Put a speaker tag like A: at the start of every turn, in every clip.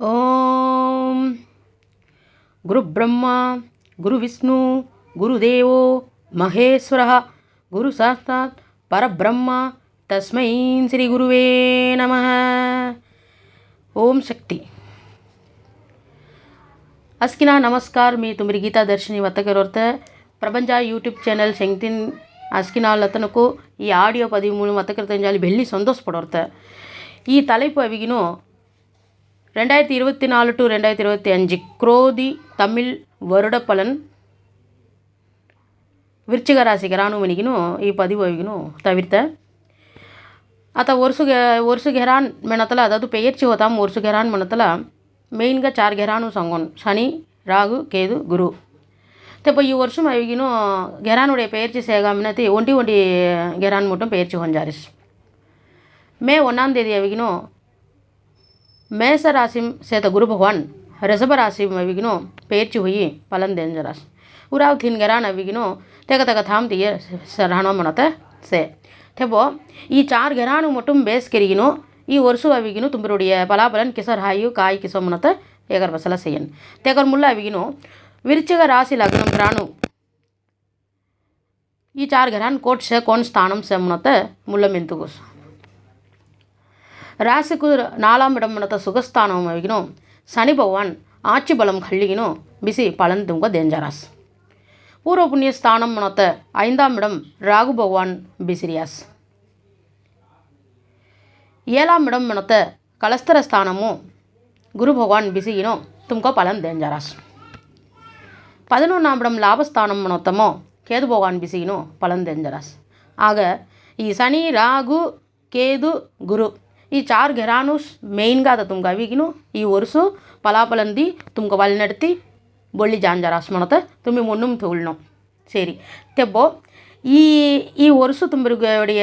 A: ಓಂ ಗುರುಬ್ರಹ್ಮ ಗುರುವಿಷ್ಣು ಗುರುದೇವೋ ಮಹೇಶ್ವರ ಗುರು ಸಾಕ್ಷಾತ್ ಪರಬ್ರಹ್ಮ ತಸ್ಮೈ ಶ್ರೀ ಗುರುವೇ ನಮಃ ಓಂ ಶಕ್ತಿ ಅಸ್ಕಿನ ನಮಸ್ಕಾರ मी तुम्ही गीता दर्शनी ವರ್ತಕರವರ್ತ ಪ್ರಪಂಚ ಯೂಟ್ಯೂಬ್ ಚಾನಲ್ ಶಂಕ್ತಿನ್ ಅಸ್ಕಿನ ಲತನಕ್ಕೂ ಈ ಆಡಿಯೋ ಪದಿಮೂಳು ವರ್ತಕರ ತಂಜಾಲಿ ಬೆಳ್ಳಿ ಸಂತೋಷ ಪಡೋರ್ತ ಈ ತಲೆಪು ಅವಿಗಿನೂ ரெண்டாயிரத்தி இருபத்தி நாலு டு ரெண்டாயிரத்தி இருபத்தி அஞ்சு குரோதி தமிழ் வருட பலன் ವಿಶ್ಚಿಕ ರಾಶಿಗೆ ರಾನುಮನಿಗೂ ಈ பதிவோகினೂ தவிர்த்த అత వరుసు వరుసు గెహరాన్ మెనతల అదదు పేర్చి హోతాం వరుసు గెహరాన్ మెనతల మెయిన్గా చార్ గెహరాను సంగోన్ శని రాగు కేదు గురు తెప్ప ఈ వర్షం అవిగిను గెరానుడే పేర్చి సేగామినతి ఒంటి ఒంటి గెరాన్ ముట్టం పేర్చి హొంజారిస్ మే ఒన్నాం తేదీ అవిగిను మేష రాశి చేత గురు భగవాన్ రిషభ రాశి విగినో పేర్చి హుయి పలం దేంజరాశి ఉరావు థిన్గరాన విగినో తెగ తెగ థామ్ తీయ సరాణో మనత సే ತೆಬೋ ಈ ಚಾರ್ ಗೆರಾನು ಮಟುಂ ಬೇಸ್ಕೆರಿಗಿನು ಈ ವರ್ಷು ಅವಿಗಿನು ತುಂಬಿರುಡಿಯ ಫಲಾಫಲನ್ ಕಿಸರ್ ಹಾಯು ಕಾಯಿ ಕಿಸೋಮನತ ಏಗರ್ ಬಸಲ ಸೇಯನ್ ತೆಗರ್ ಮುಲ್ಲ ಅವಿಗಿನು ವಿರುಚಿಗ ರಾಶಿ ಲಗ್ನಂ ಗ್ರಾನು ಈ ಚಾರ್ ಗೆರಾನ್ ಕೋಟ್ ಸೆ ಕೋನ್ ಸ್ಥಾನಂ ಸೆ ಮುನತ ಮುಲ್ಲ ಮಿಂತುಗುಸ್ ராசிக்கு நாலாம் இடம் இடம்னத்த சுகஸ்தானம் வைக்கணும் சனி பகவான் ஆட்சி பலம் கல்லிக்கணும் பிசி பலன் தூங்க டேஞ்சராஸ் பூர்வ புண்ணிய ஸ்தானம் மனத்த ஐந்தாம் இடம் ராகு பகவான் பிசிரியாஸ் ஏழாம் இடம் மனத்த கலஸ்தர ஸ்தானமும் குரு பகவான் பிசிகினும் தும்கோ பலன் டேஞ்சராஸ் பதினொன்றாம் இடம் லாபஸ்தானம் மனோத்தமோ கேது பகவான் பிசிகினும் பலன் டேஞ்சராஸ் ஆக இ சனி ராகு கேது குரு ఈ చార్ ఘరానుస్ మెయిన్గా అದ తుమ్కు అవిగిను ఈ ఒరుసు ಪಲಾಪಲಂದಿ ತುಮ್ಗೆ ಒಲೆ ನಡ್ತಿ ಬೊಳ್ಳಿ ಜಾಂಜಾರ ಅಸ್ಮಣತ ತುಂಬಿ ಮುನ್ನುಮ್ ತೋಳ್ನೋ சரி தெப்போ ఈ ఈ ఒరుసు తుమ్మిరుగుடைய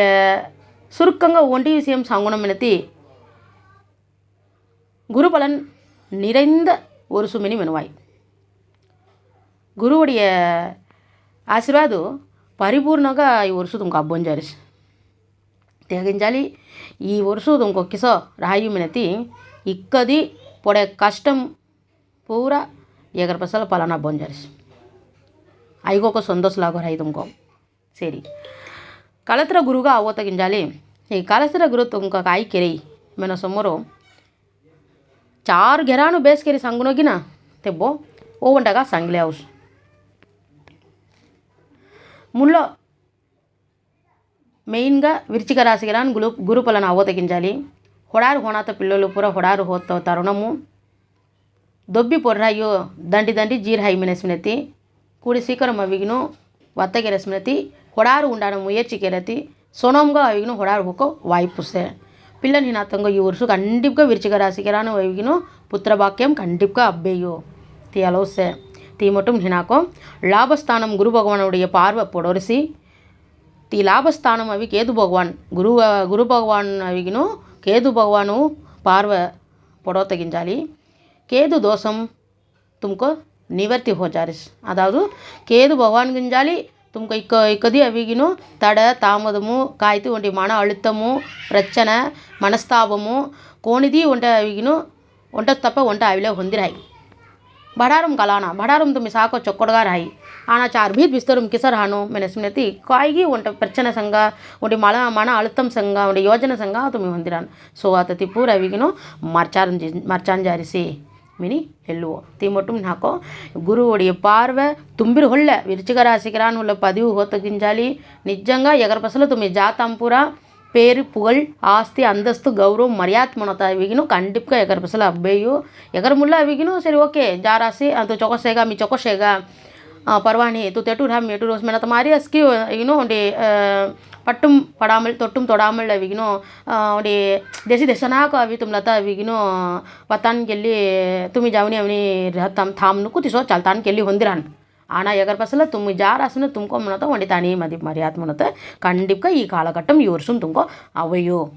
A: சுருக்கங்க ஒன்றிய விஷயம் சங்குணம் எனத்தி குருபலன் நிறைந்த ஒரு சுமினி மெனுவாய் குருவுடைய ஆசீர்வாదు పరిపూర్ణంగా ఈ వరుస తుమ్కు అబ్బం జరిసి తెగించాలి ఈ వరుసూదు ఇంకొకసో రాయి మినతి ఇక్కది పొడే కష్టం పూరా ఎగర పసల పలానా బొంజరిస్ ఐగోక రాయి రైతుంకో సరి కలత్ర గురుగా అవ్వ తగించాలి ఈ కలత్ర గురు ఇంకొక ఆయి కెరీ మన సొమ్మరు చారు గెరాను బేస్ కెరి సంగునొగిన తెబ్బో ఓ వంటగా సంగిలే హౌస్ ముళ్ళో మెయిన్గా విరుచిక రాశికి రాని గురు గురుపలను అవతగించాలి హొడారు హోనాత పిల్లలు పూర హొడారు హోత తరుణము దొబ్బి పొర్రాయో దండి దండి జీర్ ಹೈ ಮೆಣಸಿನತಿ ಕೂಡಿ ಸೀಕರಂ ಅವಿಗಿನು ಒತ್ತಗೆರೆಸ್ಮಿನತಿ ಹೊಡಾರು ಉಂಡಾನ ಮುಯರ್ಚಿಕೆರತಿ ಸೊನೋಮ್ಗ ಅವಿಗಿನು ಹೊಡಾರು ಹೋಕೋ ವಾಯ್ಪುಸೆ పిల్లని హినాతంగా ఈ వర్షు కండిప్గా విరుచిక రాశికి రాను అవిగిను పుత్రభాక్యం కండిప్గా అబ్బేయో తీయలోసే தீ மட்டும் ஹினாக்கோ லாபஸ்தானம் குரு பகவானுடைய பார்வை பொடரிசி ఈ లాభస్థానం అవి కేతు భగవాన్ గురు గురు భగవాన్ అవిగిను కేతు భగవాను పార్వ పొడవ తగ్గించాలి కేతు దోషం తుమ్కు నివర్తి హోజారిస్ అదాదు కేతు భగవాన్ గింజాలి తుమ్కు ఇక్క ఇక్కది అవిగిను తడ తామదము కాయితు ఒంటి మన అళుత్తము பிரச்சனை மனஸ்தாபமும் கோணிதி ஒன்றை அவிகினும் ஒன்றை தப்ப ஒன்றை அவில ಹೊಂದಿರಾಯಿ भड़ारुम कलाना भड़ारुम तुम साको चొక్కడుగా రాయి ఆనాచార్భి బిస్తరుం కిసర్హాను మెన స్మృతి కాయిగి ఉంట ప్రచన సంఘ ఉండి మళ మణ అళుత్తం సంఘ ఉండి యోజన సంఘ తుమి ಹೊಂದಿರಾನ್ ಸೊ ಆತ ತಿಪ್ಪು ರವಿಗಿನು ಮರ್ಚಾರನ್ ಮರ್ಚಾಂಜಾರಿಸಿ ಮಿನಿ ಹೆಲ್ಲುವ ತಿಮೊಟ್ಟುಮ್ ನಾಕೋ గురు ఒడి పార్వ తుంబిరు హొళ్ళ విరుచిక రాశికి రాను పదివు హోత గింజాలి నిజంగా ఎగరపసలు తుమ్మి జాతంపురా పేరు పుగల్ ఆస్తి అంతస్తు గౌరవం మర్యాద మనత అవిగిను కండిప్గా ఎగర పసలు అబ్బేయు ఎగర ముళ్ళ అవిగిను సరే ఓకే జారాసి అంత చొకసేగా మీ చొకసేగా పర్వాణి ತು ತೆಟು ರಾಮ್ ಮೇಟು ರೋಸ್ ಮೇನ ತಮಾರಿ ಅಸ್ಕಿ ಏನು ಒಂಡಿ ಪಟ್ಟುಂ ಪಡಾಮಳ್ ತೊಟ್ಟುಂ ತೊಡಾಮಳ್ ಅವಿಗಿನು ಒಂಡಿ ದೇಸಿ ದೇಶನಾಕ ಅವಿ ತುಮ್ಲತ ಅವಿಗಿನು ಪತ್ತಾನ್ ಗೆಲ್ಲಿ ತುಮಿ ಜಾವನಿ ಅವನಿ ತಮ್ ಥಾಮ್ನು ಕೂತಿಸೋ ಚಾಲ್ತಾನ್ ಗೆಲ್ಲಿ ಹೊಂದಿರಾನ್ ಆನ ಎಗರ್ ಬಸಲ ತುಮ್ ಜಾರ್ ಆಸನ ತುಂಬ್ಕೊಂಬನತ ಒಂಡಿ மதி ಮದಿ ಮರ್ಯಾತ್ಮನತ கண்டிப்பாக ஈ காலகட்டம் இ வருஷம் அவையோ.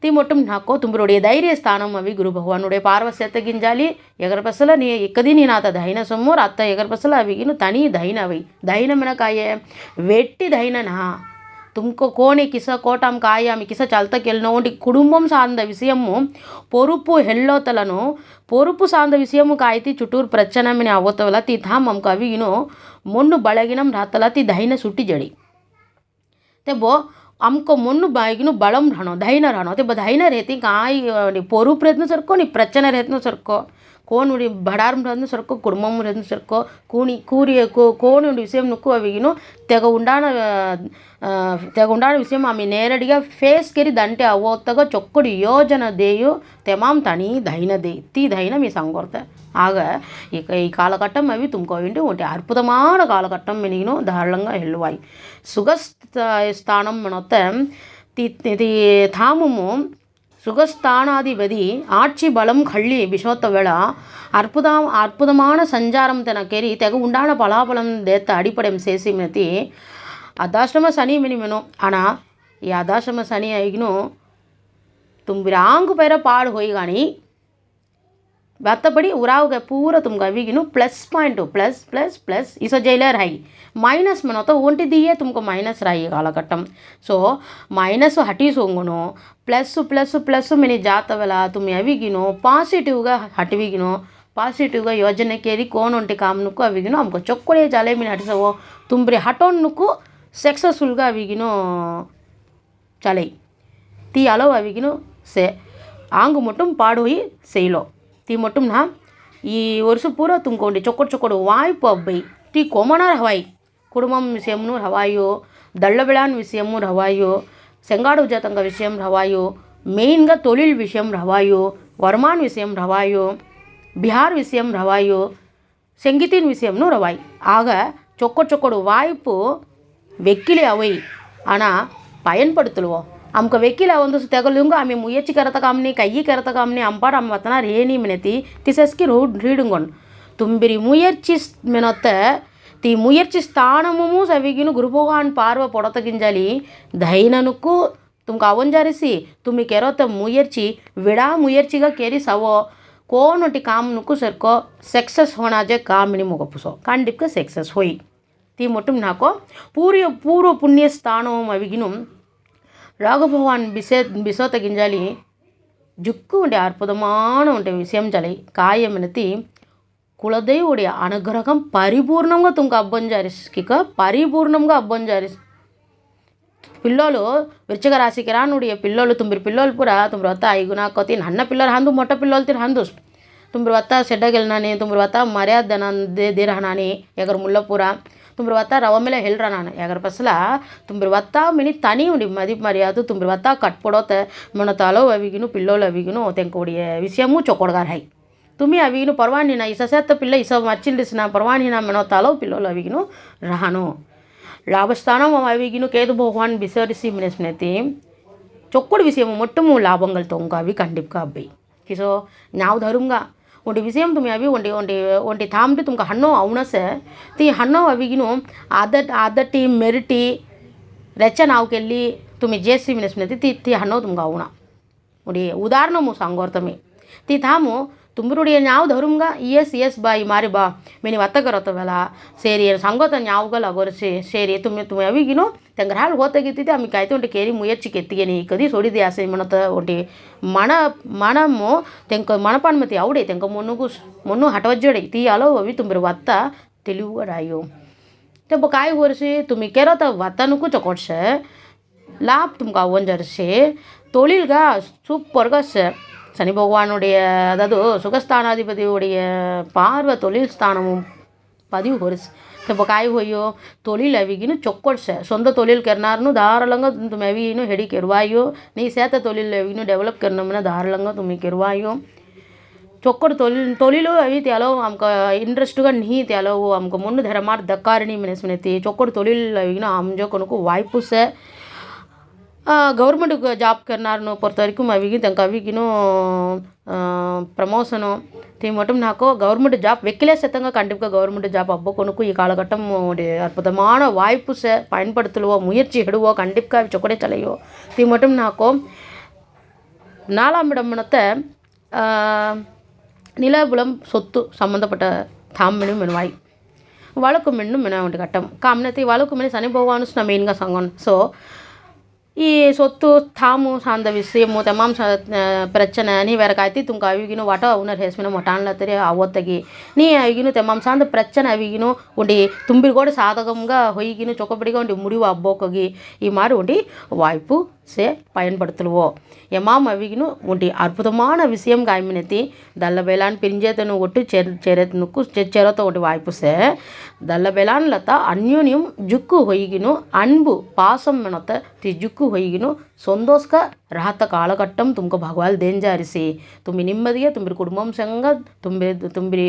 A: தீ மட்டும் நாக்கோ தும்பருடைய தைரிய ஸ்தானம் அவி குரு பகவானுடைய பார்வை சேர்த்த கிஞ்சாலி. எகர்பசல நீ இக்கதி நீ நாத்த தைன சொம்மோர் அத்த எகர்பசல அவிகின்னு தனி தைன அவை. தைனம் எனக்காய வெட்டி தைனனா തുമക്ക് കോണി കിസ കോട്ടാം കായാമി കിസ ചലത്തക്കെല്ലിനോണ്ട് കുടുംബം സാർന്ന விஷயமு பொறுப்பு ஹெல்லோத்தலனு பொறுப்பு சார்ந்த விஷயமு காய்த்தி சுட்டூர் பிரச்சனமின அவத்தவல தி தாமம் கவியினு ಮೊಣ್ಣು ಬಳಗಿನಂ ರಾತಲ ತಿ ದೈನ ಸುಟ್ಟಿ ಜಡಿ ते बो आमको मोन्नु बायगिनू बळम राहणं धायना राहणं ते बधायना रेती काय पोरू प्रयत्न सरको नि प्रचना रेतन सरको ಕೋನುಡಿ ಬಡಾರ್ಮ್ರಂದು ಸೊರಕು ಕುಡುಮಮ್ರಂದು ಸೊರಕು ಕೂನಿ ಕೂರಿಯ కోనుడి విషయంకు అవిను తెగ ఉండాన తెగ ఉండాన విషయం ఆమె నేరడిగా ఫేస్ కెరి దంటే అవోత్తగా చొక్కుడు యోజన దేయు తెమాం తని దైన దే తి దైన మీ సంగోర్త ಆಗ ಈ ಈ ಕಾಲಘಟ್ಟಂ ಅವಿ ತುಂಬ್ಕೋವಿಂಡು ಒಂಟಿ ಅರ್ಪುತಮಾನ ಕಾಲಘಟ್ಟಂ ಮಿನಿಗಿನು ಧಾರಾಳಂಗ ಹೆಳ್ಳುವಾಯಿ ಸುಗಸ್ಥ ಸ್ಥಾನಂ మనొత్త తాముము సుఖస్థానాధిపతి ఆక్షి బలం కళ్ళి బిశోత్తవేళ అర్బుద అర్బుదమాన సంచారం తన కెరి తెగ ఉండాన పలాపలం దేత్త అడిపడం చేసిమినతి అదాశ్రమ సని మినిమిను అనా ఈ అదాశ్రమ సని అయిను తుంబిరాంగు పేర పాడు హోయి కానీ மற்றபடி உராவுக ಪೂರ ತುಮ್ಗ ವಿಗಿನು plus point plus plus plus ಇಸೋ ಜೈಲರ್ ಹಾಯಿ ಮೈನಸ್ ಮನೋತ ಒಂಟಿದೀಯೇ ತುಮಕು ಮೈನಸ್ ರಾಯಿ ಕಾಲಘಟ್ಟಂ ಸೊ ಮೈನಸ್ ಹಟಿಸೋಂಗುನು ಪ್ಲಸ್ ಪ್ಲಸ್ ಪ್ಲಸ್ ಮಿನಿ ಜಾತವಲ್ಲ ತುಮಿ ಅವಿಗಿನು ಪಾಸಿಟಿವ್ಗ ಹಟಿವಿಗಿನು ಪಾಸಿಟಿವ್ಗ ಯೋಜನೆ ಕೇರಿ ಕೋನೊಂಟಿ ಕಾಮ್ನಕ್ಕೂ ಅವಿಗಿನು ಅಮ್ಕ ಚೊಕ್ಕಳೆ ಜಾಲೆ ಮೀನು ಹಟಿಸವೋ ತುಂಬ್ರಿ ಹಟೋನ್ನಕ್ಕೂ ಸಕ್ಸಸ್ಫುಲ್ಗ ಅವಿಗಿನು ಚಲೈ ತೀ ಅಲೋ ಅವಿಗಿನು ಸೆ ಆಂಗು ಮಟ್ಟುಂ ಪಾಡುಯಿ ಸೆಯ್ಲೋ మొత్తంన ఈ வருஷம் பூரா తుంకోండి చొక్కడు சொக்கோடு வாய்ப்பு అబ్బాయి தீ కోమనార్ హవాయి குடும்பம் விஷயம்னு హవాయో దళ్ళబిళాన్ விஷயமும் ரவாயோ செங்காடு ஜாத்தங்க விஷயம் ரவாயோ மெயின்கா தொழில் விஷயம் ரவாயோ வருமான் விஷயம் ரவாயோ பிஹார் விஷயம் ரவாயோ செங்கித்தின் விஷயம்னு ரவாய் ஆக சொக்க சொக்கோடு வாய்ப்பு வெக்கிலே அவை ஆனால் பயன்படுத்தலுவோம் ಆಮ್ಗೆ ವೆಕಿಲ ಒಂದು ತೆಗಲುಂಗ ಆಮೆ ಮುಯ್ಯಚ್ಚಿ ಕರೆತಕಾಮ್ನಿ ಕೈಯಿ ಕರೆತಕಾಮ್ನಿ ಅಂಪಾಡ ಅಮ್ಮ ಬತ್ತನ ರೇನಿ ಮಿನತಿ ತಿಸಸ್ಕಿರು ರೀಡುಂಗೊಂಡು ತುಂಬಿರಿ ಮುಯರ್ಚಿ ಮಿನೊತ್ತ ತಿ ಮುಯರ್ಚಿ ಸ್ಥಾನಮೂ ಸವಿಗಿನು ಗುರುಭೋಗಾನ್ ಪಾರ್ವ ಪೊಡತಗಿಂಜಲಿ ದೈನನುಕ್ಕು ತುಮ್ಗೆ ಅವೊಂಜಾರಿಸಿ ತುಮ್ಮಿ ಕೆರೋತ ಮುಯರ್ಚಿ ವಿಡಾ ಮುಯರ್ಚಿಗ ಕೇರಿ ಸವೋ ಕೋನೊಟ್ಟಿ ಕಾಮನುಕ್ಕು ಸರ್ಕೋ ಸಕ್ಸಸ್ ಹೋಣಾಜೆ ಕಾಮಿನಿ ಮುಗಪುಸೋ ಕಂಡಿಪ್ಕ ಸಕ್ಸಸ್ ಹೋಯಿ ತಿ ಮೊಟ್ಟುಮ್ ನಾಕೋ ಪೂರ್ವ ಪೂರ್ವ ಪುಣ್ಯ ಸ್ಥಾನವಂ ಅವಿಗಿನು ராகபவான் బిసే బిసోత గింజాలి జుక్కు ఉండే అద్భుతమాన ఉండే విషయం జలి. కాయమినతి కులదేవుడి అనుగ్రహం పరిపూర్ణంగా తుంక అబ్బం జారిస్కిక పరిపూర్ణంగా అబ్బం జారిస్. పిల్లోలు విరుచిక రాశికి రానుడియ పిల్లలు తుమ్మిరి పిల్లలు కూడా తుమ్మిరి వత్త ఐగునాకోతి నన్న పిల్లలు హందు మొట్ట పిల్లలు తిని హందు. తుమ్మిరి వత్త సెడ్డగెలినాని తుమ్మిరి వత్త మర్యాదనందే దిరహనాని ఎగరు ముళ్ళపూర ತುಂಬ್ರವತ್ತ ರವ ಮೇಲೆ ಹೇಳ್ರ ನಾನು ಯಾಕರ ಫಸಲ ತುಂಬ್ರವತ್ತ ಮಿನಿ ತನಿ ಉಂಡಿ ಮದಿ ಮರ್ಯಾದು ತುಂಬ್ರವತ್ತ ಕಟ್ಪಡೋತ ಮನ ತಾಲೋ ಅವಿಗಿನು ಪಿಲ್ಲೋಲ್ ಅವಿಗಿನು ತೆಂಕೊಡಿ ವಿಷಯಮೂ ಚೊಕೊಡ್ಗಾರ ಹೈ ತುಮಿ ಅವಿಗಿನು ಪರ್ವಾಣಿನ ಇಸ ಸೆತ್ತ ಪಿಲ್ಲ ಇಸ ಮರ್ಚಿಲ್ಡಿಸಿನ ಪರ್ವಾಣಿನ ಮನೋ ತಾಲೋ ಪಿಲ್ಲೋಲ್ ಅವಿಗಿನು ರಹಾನು லாபஸ்தானம் அவிகினு கேது பகவான் விசாரிசி மினஸ்னத்தி చొక్కుడు విషయం మొట్టము లాభంగలతో అవి కండిప్గా అబ్బాయి కిసో నావు ధరుంగా ಒಂದು ವಿಷಯಂ ತುಮಿ ಅವಿ ಒಂಟಿ ಒಂಟಿ थाम ತಾಮ್ರಿ ತುಮಕಾं ಹಣ್ಣೋ ಅವಣಸ ती ಹಣ್ಣೋ ಅವಿಗಿನು आदट आदटी मेरटी रेचा नांव केल्ली तुमी जे सी मिनस ती ती हणव तुमकां आवना उदाहरण मु सांगोर तुमी ती थांबू தும்பருடைய ஞாவு தரும்கா எஸ் எஸ் பாய் மாறி பா மெனி வத்தக்கரத்தவಲ್ಲ ಸೇರಿ ಏನು ಸಂಗೋತನ ಯಾವಾಗಲ್ಲ ಅಗೋರಿಸಿ ಸೇರಿ ತುಮ್ಮಿ ತುಮ್ಮಿ ಅವಿಗಿನೂ ತಂಗ್ರ ಹಾಲು ಹೋತಾಗಿತ್ತಿದ್ದೆ ಆಮೇಲೆ ಕಾಯ್ತು ಒಂಟಿ ಕೇರಿ ಮುಯಚ್ಚಿ ಕೆತ್ತಿಗೆನಿ ಕದಿ ಸೋಡಿದೆ ಆಸೆ ಮಣತ ಒಂಟಿ ಮಣ ಮಣಮು ತೆಂಕ ಮಣಪಾಣ್ಮತಿ ಅವಡೆ ತೆಂಕ ಮೊನ್ನುಗೂ ಮೊನ್ನು ಹಟವಜ್ಜಡೆ ತಿ ಅಲೋ ಅವಿ ತುಂಬಿರು ವತ್ತ ತಿಳಿವುಗಡಾಯೋ तें काय वर्षे तुमी केरो तर वातानुकू चकोटशे लाभ तुमकां वंजरशे तोळील गा सूप परगशे சனி பகவானுடைய அதாவது சுகஸ்தானாதிபதியுடைய பார்வை தொழில் ஸ்தானமும் பதிவு కొరిసి తప్ప కాయ హోయో తొలిల్ అవిగిను చొక్కొడ్స సొంత తొలిల్ కెర్నార్ను ధారాళంగా తుమ్ అవిను హెడి కెరువాయో నీ సేత తొలిల్ అవిను డెవలప్ కెర్నమన ధారాళంగా తుమ్మి కెరువాయో చొక్కడు తొలి తొలిలు అవి తెలవు ఆమెకు ఇంట్రెస్ట్గా నీ తెలవు ఆమెకు ముందు ధరమార్ దక్కారిని మినస్మినతి చొక్కడు తొలిల్ అవిగిన ఆమె కొనుకు వాయిపుసే ಗೌರ್ಮೆಂಟ್ ಜಾಬ್ ಕರ್ನಾರ್ನು பொறுத்த வரைக்கும் அவிக்கு தங்க அவிக்கினும் ప్రమోషను తీ மட்டும் నాకు గవర్నమెంట్ జాబ్ వెక్కిలే సతంగా கண்டிப்பாக கவர்மெண்ட் ஜாப் அப்போ கொனுக்கும் ఈ காலகட்டம் ஒரு அற்புதமான வாய்ப்பு ச பயன்படுத்தலுவோ முயற்சி எடுவோ கண்டிப்பாக சொக்கடே தலையோ தீ மட்டும் నాకు நாலாம் இடமனத்த நிலபுலம் சொத்து சம்மந்தப்பட்ட தாமினும் மெனுவாய் వలకు మెండు మిన ఉండి కట్టం కామనతి వాళ్ళకు మిని శని భగవాను మెయిన్గా సంగం సో ఈ సొత్తు తాము సాంద విషయము తమాం ప్రచన నీ వెరక అయితే తుంక అవిగిను వాట ఉన్నర్ హేసిన మటాన్ల తరే అవతగి నీ అవిగిను తెమాం సాంద ప్రచన అవిగిను ఉండి తుంబి కూడా సాధకంగా హొయ్యిగిను చొక్కబడిగా ఉండి ముడివు అబ్బోకగి ఈ మారు ఉండి వాయిపు ಸೇ ಪಯನ್ಪಡ್ತಲ್ವೋ ಯಮಾ ಮವಿಗಿನು ಒಂಟಿ ಅದ್ಭುತಮಾನ ವಿಷಯಂ ಗಾಯಮಿನತಿ ದಲ್ಲ ಬೇಲಾನ್ ಪಿಂಜೇತನು ಒಟ್ಟು ಚೆರ್ ಚೆರೆತನಕ್ಕು చెరతో ఒకటి వాయిపుసే దల్లబెలాన్లత అన్యోన్యం జుక్కు హొయ్గిను అన్బు పాసం మనత తి జుక్కు హొయ్గిను ಸಂತೋಷಕ ರಾಹತ ಕಾಲಘಟ್ಟಂ ತುಮ್ಕ ಭಗವಾನ್ ದೇಂಜಾರಿಸಿ ತುಂಬಿ ನಿಮ್ಮದಿಗೆ ತುಂಬಿರಿ ಕುಟುಂಬಂ ಸಂಗ ತುಂಬಿರಿ ತುಂಬಿರಿ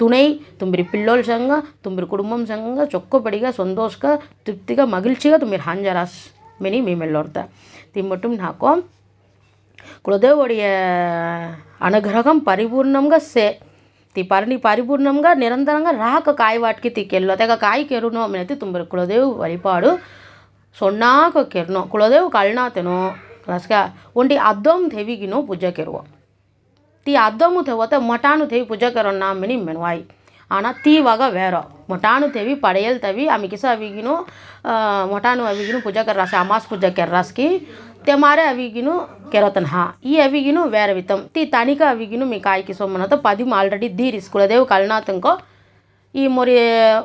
A: ತುಣೈ ತುಂಬಿರಿ ಪಿಳ್ಳೋಲ್ ಸಂಗ ತುಂಬಿರಿ ಕುಟುಂಬಂ ಸಂಗ ಚೊಕ್ಕಪಡಿಗ ಸಂತೋಷಕ ತೃಪ್ತಿಗ ಮಗಿಲ್ಚಿಗ ತುಂಬಿರಿ ಹಾಂಜರಾಸ್ ಮಿನಿ ಮೇಮೆಲ್ಲೋರ್ತ சக்தி மட்டும் நாக்கும் కులదేవుడి అనుగ్రహం పరిపూర్ణంగా సే తి పరిని పరిపూర్ణంగా నిరంతరంగా రాక కాయ వాటికి తిక్కెళ్ళు తెగ కాయ కెరును అమ్మినైతే తుమ్మరు కులదేవు వలిపాడు ಸೊಣ್ಣಾಕ ಕೆರ್ನೋ ಕುಳದೇವ್ ಕಳ್ನಾತೆನೋ ಲಸ್ಕ ಒಂಟಿ ಅದ್ದಮ್ ಥೇವಿಗಿನೋ ಪೂಜಾ ಕೆರುವ ತಿ ಅದ್ದಮು ಥೇವತ ಮಟಾನು ಥೇವಿ ಪೂಜಾ ಕೆರೋ ನಾಮಿನಿ ಮೆನ್ವಾಯಿ ಆನ ತೀವಾಗ ವೇರ ಮೊಟಾನು ತೇವಿ ಪಡೆಯಲ್ ತವಿ ಅಮಿಕಿಸ ಅವಿಗಿನೋ ಮೊಟಾನು ಅವಿಗಿನೋ ಪೂಜಾ ಕರ್ರಾಸಿ ಅಮಾಸ್ ಪೂಜಾ ಕರ್ರಾಸ್ಕಿ తెమారే అవిగిను కెరతన్ హా ఈ అవిగిను వేరే వితం ती తనిక అవిగిను మీ కాయకి సొమ్మనత పది ఆల్రెడీ దీరిస్ కులదేవు కల్నాథంకో ಈ ಮೊರಿ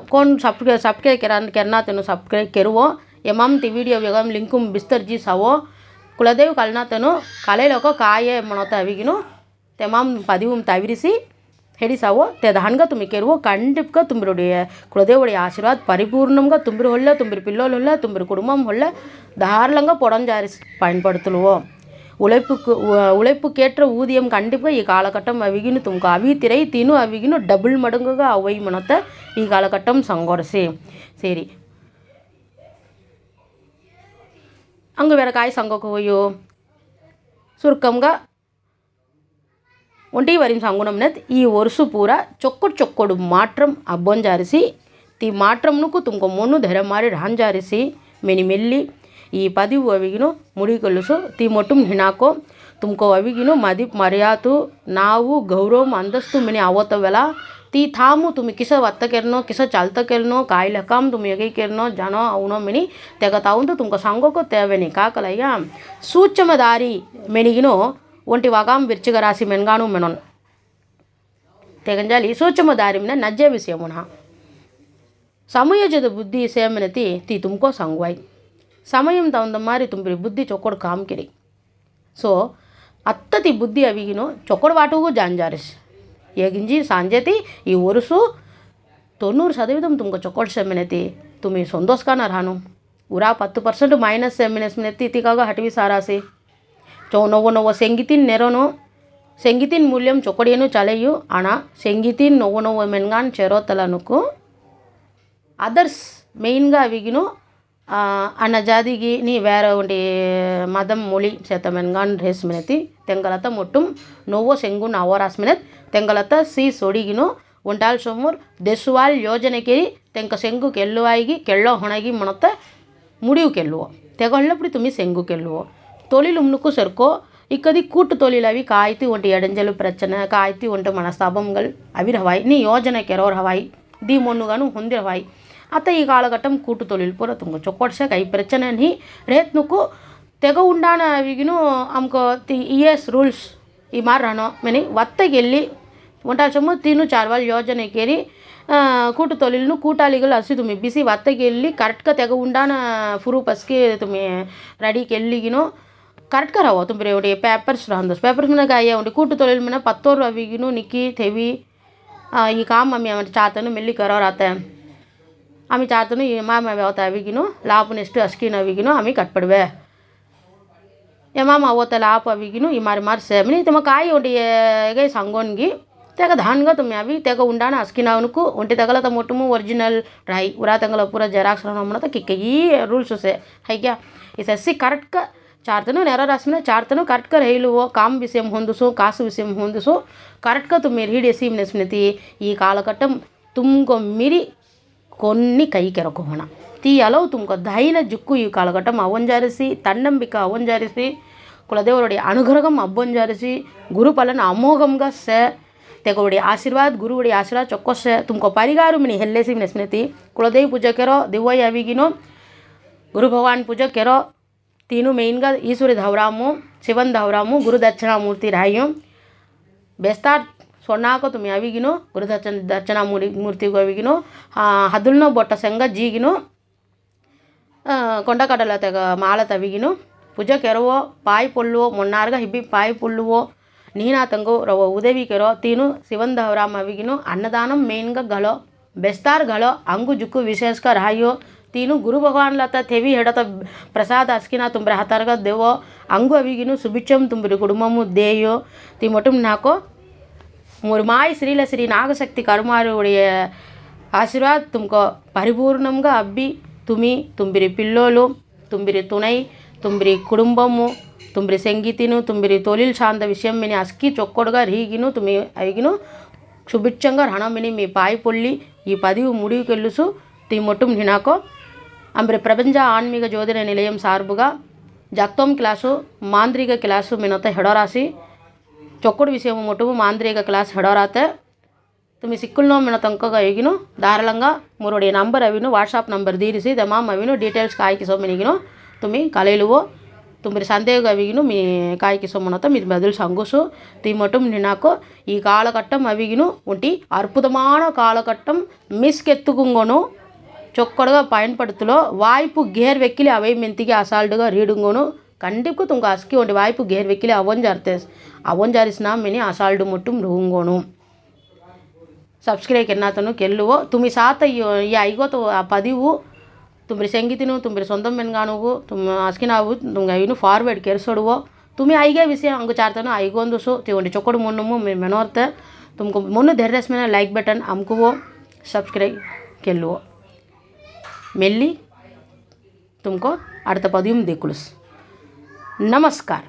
A: ಕೋನ್ ಸಪ್ಗೆ ಸಪ್ಗೆ ಕೆರಾನ್ ಕೆರ್ನಾತನು ಸಪ್ಗೆ ಕೆರುವೋ ಎಮಾಮ್ ತಿ ವಿಡಿಯೋ ವೆಗಮ್ ಲಿಂಕುಮ್ ಬಿಸ್ತರ್ಜಿ ಸವೋ ಕುಲದೇವ್ ಕಲ್ನಾತನು ಕಲೆಲೊಕ ಕಾಯೆ ಮಣೋತ ಅವಿಗಿನು ತೆಮಾಮ್ ಪದಿವುಮ್ ತವಿರಿಸಿ ಹಿಡಿಸಾವು ತೆದ ಹಣ್ಗೆ ತುಂಬಿಕೇರುವ கண்டிப்பாக தும்பருடைய குலதேவுடைய ஆசீர்வாத் பரிபூர்ணம்கா தும்பரு உள்ள தும்பரு பில்லோல் உள்ள தும்பரு குடும்பம் உள்ள தாராளங்க புடஞ்சாரி பயன்படுத்தலுவோம் உழைப்புக்கு உழைப்புக்கேற்ற ஊதியம் கண்டிப்பாக ఈ కాలఘట్టం అవిగిను அவி திரை తిరై తిను டபுள் மடங்குக அவை மனத்தை మనత ఈ కాలఘట్టం సంగొరసి சரி அங்கே வேற காய் పోయో சுருக்கంగా ఒంటివరిని సంగుణంనత్ ఈ ఒరుసు పూర ಜಾರಿಸಿ చొక్కడు మాట్రం అబ్బొంజారిసి తి మాట్రంనుకు తుంకు మొన్ను ಹಂಚಾರಸಿ ಮಿನಿ ಮೆಲ್ಲಿ ಈ ಪದಿವು ಅವಿಗಿನು ಮುಡಿಗೊಲಿಸು ತಿ ಮೊಟ್ಟು ಹಿಣಾಕೋ, ತುಮಕೋ ಅವಿಗಿನು ಮದಿ ಮರ್ಯಾತು, ನಾವು ಗೌರವ ಅಂದಸ್ತು ಮಿನಿ ಆವತ್ತವೆಲ್ಲ ತಿ ತಾಮು ತುಮಿ ಕಿಸ ವತ್ತ ಕೆರ್ನೋ, ಕಿಸ ಚಾಲ್ತ ಕೆರ್ನೋ, ಕಾಯಿಲೆ ಹಕಾಮ್ ತುಮಿ ಎಗೈ ಕೆರ್ನೋ, ಜನ ಅವನೋ ಮಿನಿ ತೆಗ ಅಂತ ತುಮಕ ಸಂಗೋಕೋ ತೇವೆನಿ ಕಾಕಲಯ್ಯ. ಸೂಚಮದಾರಿ ಮೆನಿಗಿನೋ ஒன்றிவாகாம் விருச்சிக రాసి మెనగాను மெனொன் తెగంజాలి సూచమ దారిమిన నజ్జే విషయమున. సమయోజిత బుద్ధి సేమనతి తి తుమ్కో సంగ్వాయ్ సమయం తవంద మారి తుంపిరి బుద్ధి చొక్కడు కామ్కిరి. సో అత్తతి బుద్ధి అవిగినో చొక్కడు వాటుకు జాంజారిస్. ఏగింజి సాంజతి ఈ ఒరుసు తొన్నూరు చదివితం తుమ్మ చొక్కడు సెమ్మినతి తుమి సంతోష్గా రాను ఉరా పత్తు పర్సెంట్ మైనస్ సెమ్మినెస్మినెత్తి తికాగా హటివి సారాసి. ಸಾರಾಸಿ ಚೊ ನೋವು ನೋವು ಸೆಂಗಿತಿನ್ ನೆರೋನು ಸೆಂಗಿತಿನ್ ಮೂಲ್ಯಂ ಚೊಕ್ಕಡಿಯೇನು ಚಲೆಯು ಅಣ ಸೆಂಗಿತಿನ್ ನೋವು ನೋವು ಮೆನ್ಗಾನ್ ಚೆರೋತಲನುಕು అదర్స్ మెయిన్గా అవిగిను అన్న జాతికి నీ వేరే ఉండి మదం మొళి చేత మెన్గాన్ ರೇಸ್ ಮಿನತಿ ತೆಂಗಲತ ಮೊಟ್ಟುಂ ನೋವೋ ಸೆಂಗುನ್ ಅವರಾಸ್ ಮಿನತ್ ತೆಂಗಲತ ಸಿ ಸೊಡಿಗಿನು ಒಂಟಾಲ್ ಸೊಮ್ಮುರ್ ದೆಸುವಾಲ್ ಯೋಜನೆಗೆ ತೆಂಕ ಸೆಂಗು ಕೆಲ್ಲುವಾಯಿಗಿ ಕೆಳ್ಳೋ ಹೊಣಗಿ ಮಣತ ಮುಡಿವು ಕೆಲ್ಲುವ ತೆಗೊಳ್ಳಪಡಿ ತುಮಿ ಸೆಂಗು తొలిలు మునుకు సరుకో ఇక్కది కూటు తొలిలవి కాయితి ఒంటి ఎడంజలు ప్రచన కాయితి ఒంటి మనస్తాపంగల్ అవిరవాయి నీ యోజన కెరోరవాయి ది మొన్నుగాను ಹೊಂದಿರವಾಯಿ ಅತ್ತ ಈ ಕಾಲಘಟ್ಟಂ ಕೂಟು ತೊಲಿಲ್ ಪೂರ ತುಂಬ ಚೊಕ್ಕೊಡ್ಸ ಕೈ ಪ್ರಚನೆ ನೀ ರೇತ್ನುಕು ತೆಗ ಉಂಡಾನ ಅವಿಗಿನೂ ಅಮ್ಕ ಇ ಎಸ್ ರೂಲ್ಸ್ ಈ ಮಾರಣೋ ಮನೆ ಒತ್ತಗೆಲ್ಲಿ ಒಂಟಾಶಮು ತಿನ್ನು ಚಾರ್ವಾಲ್ ಯೋಜನೆ ಕೇರಿ ಕೂಟು ತೊಲಿಲ್ನು ಕೂಟಾಲಿಗಳು ಹಸಿ ತುಮಿ ಬಿಸಿ ಒತ್ತಗೆಲ್ಲಿ ಕರೆಕ್ಟ್ಗ ತೆಗ ಉಂಡಾನ ಫುರು ಪಸ್ಗೆ ತುಮಿ ರೆಡಿ ಕೆಲ್ಲಿಗಿನೂ కరెక్ట్గా రావు తుంపరి ఒకటి పేపర్స్ రాదు పేపర్స్ మీద అయ్యే ఉండి కూటు తొలిల మీద పత్తోరు అవిగిను నిక్కి తెవి ఈ కామ్ మమ్మీ ఆమె చాతను మెల్లి కరో రాత ఆమె చాతను ಈ ಮಾಮ ಅವತ್ತ ಅವಿಗಿನು ಲಾಪು ನೆಷ್ಟು ಅಸ್ಕಿನ ಅವಿಗಿನು ಆಮಿ ಕಟ್ಪಡುವೆ ಯಮಾಮ ಅವತ್ತ ಲಾಪು ಅವಿಗಿನು ಈ ಮಾರಿ ಮಾರಿ ಸೇಮನಿ ತಮ್ಮ ಕಾಯಿ ಒಂಡಿಗೆ ಸಂಗೋನ್ಗಿ ತೆಗ ಧಾನ್ಗ ತುಮ್ಮಿ ಅವಿ ತೆಗ ಉಂಡಾಣ ಅಸ್ಕಿನವನಕು ಒಂಟಿ ತಗಲ ತಮ್ಮ ಒಟ್ಟುಮು ಒರಿಜಿನಲ್ ರಾಯಿ ಉರಾ ತಂಗಲ ಪೂರ ಜೆರಾಕ್ಸ್ ನಮ್ಮನ ಕಿಕ್ಕ ಈ ರೂಲ್ಸ್ ಸೆ ಹೈಗ್ಯಾ ಈ ಸಸಿ ಕರೆಕ್ಟ್ಗೆ ಚಾರ್ತನು ನೆರ ರಾಶಿನ ಚಾರ್ತನು ಕರೆಕ್ಟ್ಕರ್ ಹೇಳುವ ಕಾಮ್ ವಿಷಯ ಹೊಂದಿಸು ಕಾಸು ವಿಷಯ ಹೊಂದಿಸು కరెక్ట్గా తుమ్మిరి హీడేసి నిస్మృతి ఈ కాలఘట్టం తుమ్కొమ్మిరి కొన్ని కైకెరకోహణ తీయలవు తుమ్కొ దైన జుక్కు ఈ కాలఘట్టం అవంజారిసి తండంబిక అవంజారిసి కులదేవరుడి అనుగ్రహం అబ్బొంజారిసి గురు పలన అమోఘంగా సే ತೆಗೊಡಿ ಆಶೀರ್ವಾದ ಗುರುವಡಿ ಆಶೀರ್ವಾದ ಚೊಕ್ಕೊಸೆ ತುಮಕೊ ಪರಿಗಾರು ಮಿನಿ ಹೆಲ್ಲೆಸಿ ಮಿನಿ ಸ್ಮೃತಿ ಕುಲದೇವಿ ಪೂಜೆ ಕೆರೋ ದಿವ್ವಯ್ಯ ಅವಿಗಿನೋ ಗುರು ಭಗವಾನ್ ಪೂಜೆ ಕೆರೋ తీను మెయిన్గా ఈశ్వరి ధవరాము శివన్ ధవరాము గురు దక్షిణామూర్తి రాయం బెస్తార్ ಸೊಣ್ಣಾಕೋ ತುಮಿ ಅವಿಗಿನೋ ಗುರುದರ್ಶನ ದರ್ಶನ ಮೂಡಿ ಮೂರ್ತಿಗೂ ಅವಿಗಿನೋ ಹದಲ್ನೋ ಬೊಟ್ಟ ಸಂಗ ಜೀಗಿನೋ ಕೊಂಡಕಡಲ ತೆಗ ಮಾಲ ತವಿಗಿನು ಪೂಜೆ ಕೆರವೋ ಪಾಯಿ ಪೊಳ್ಳುವೋ ಮೊನ್ನಾರ್ಗ ಹಿಬ್ಬಿ ಪಾಯಿ ಪೊಳ್ಳುವೋ ನೀನಾ ತಂಗೋ ఉదవి కెరో తీను శివన్ ಶಿವಂಧವರಾಮ್ అవిగిను అన్నదానం మెయిన్గా ಗಲೋ బెస్తార్ ಗಲೋ అంగు జుక్కు ವಿಶೇಷಕ రాయో ತೀನು ಗುರು ಭಗವಾನ್ ಲತ ತೆವಿ ಹೆಡತ ಪ್ರಸಾದ ಅಸ್ಕಿನ ತುಂಬ್ರೆ ಹತಾರ್ಗ ದೇವೋ ಹಂಗೂ ಅವಿಗಿನೂ ಸುಭಿಕ್ಷಮ್ ತುಂಬ್ರಿ ಕುಡುಮಮ್ಮು ದೇಯೋ ತಿ ಮೊಟುಮ್ ನಾಕೋ ಮುರ್ಮಾಯ್ ಶ್ರೀಲ ಶ್ರೀ ನಾಗಶಕ್ತಿ ಕರುಮಾರು ಉಳಿಯ ఆశీర్వాద్ తుమ్కో పరిపూర్ణంగా అబ్బి తుమి తుంబిరి పిల్లోలు తుంబిరి తునై తుంబిరి కుటుంబము తుంబిరి సంగీతిను తుంబిరి తొలిల్ శాంత విషయం మిని అస్కి చొక్కడుగా రీగిను తుమి అగిను శుభిక్షంగా రణమిని మీ పాయి పొల్లి ఈ పదివు ముడికెళ్ళుసు తీ మొట్టం నినాకో ಅಂಬ್ರೆ ಪ್ರಪಂಚ ಆನ್ಮೀಗ ಜ್ಯೋತಿರ ನಿಲಯಂ ಸಾರ್ಬುಗ జక్తోమ్ క్లాసు మాంత్రిక క్లాసు మినత హెడోరాసి చొక్కుడు విషయం ముటువు మాంత్రిక క్లాస్ హెడోరాతే ತುಮಿ ಸಿಕ್ಕಲ್ನೋ ಮಿನ ತಂಕಗ ಎಗಿನು ಧಾರಾಳಂಗ ಮುರುಡಿ ನಂಬರ್ ಅವಿನು ವಾಟ್ಸಾಪ್ ನಂಬರ್ ದೀರಿಸಿ ದಮಾಮ್ ಅವಿನು ಡೀಟೇಲ್ಸ್ ಕಾಯ್ಕಿ ಸೊಮ್ಮನಿಗಿನು ತುಮಿ ಕಲೆಯಲುವು ತುಂಬ್ರಿ ಸಂದೇಹ ಅವಿಗಿನು ಮೀ ಕಾಯ್ಕಿ ಸೊಮ್ಮನತ ಮೀ ಬದುಲು ಸಂಗುಸು ತಿಮ್ಮಟುಂ ನಿನಾಕು ಈ ಕಾಲಘಟ್ಟం అవిగిను ఉంటి అద్భుతమైన కాలఘట్టం మిస్కెత్తుకుంగొను చొక్కడుగా పయన్పడుతులో వాయిపు గేర్ వెక్కిలి అవే మెంతికి అసాల్ట్గా రీడుంగును. కండికు తుంగ అసకి ఉండి వాయిపు గేర్ వెక్కిలి అవ్వం జరితే అవ్వం జరిసిన మిని అసాల్డు ముట్టు మృగుంగోను సబ్స్క్రైబ్ ఎన్నతను కెళ్ళువో తుమి సాత ఈ ఐగోత పదివు. తుమ్మిరి సంగీతిను తుమ్మిరి సొంతం మెనగానువు తుమ్మి అసకినావు అయిను ఫార్వర్డ్ కెరుసడువో. తుమి ఐగే విషయం అంగు చేరతాను ఐగోందుసు. తీవండి చొక్కడు మొన్నుము మీ మెనోర్తె. తుమ్మకు మొన్ను ధైర్యమైన లైక్ బటన్ అమ్ముకువో. సబ్స్క్రైబ్ కెళ్ళువో मिली तुमको अर्धपदियुम देकुलस नमस्कार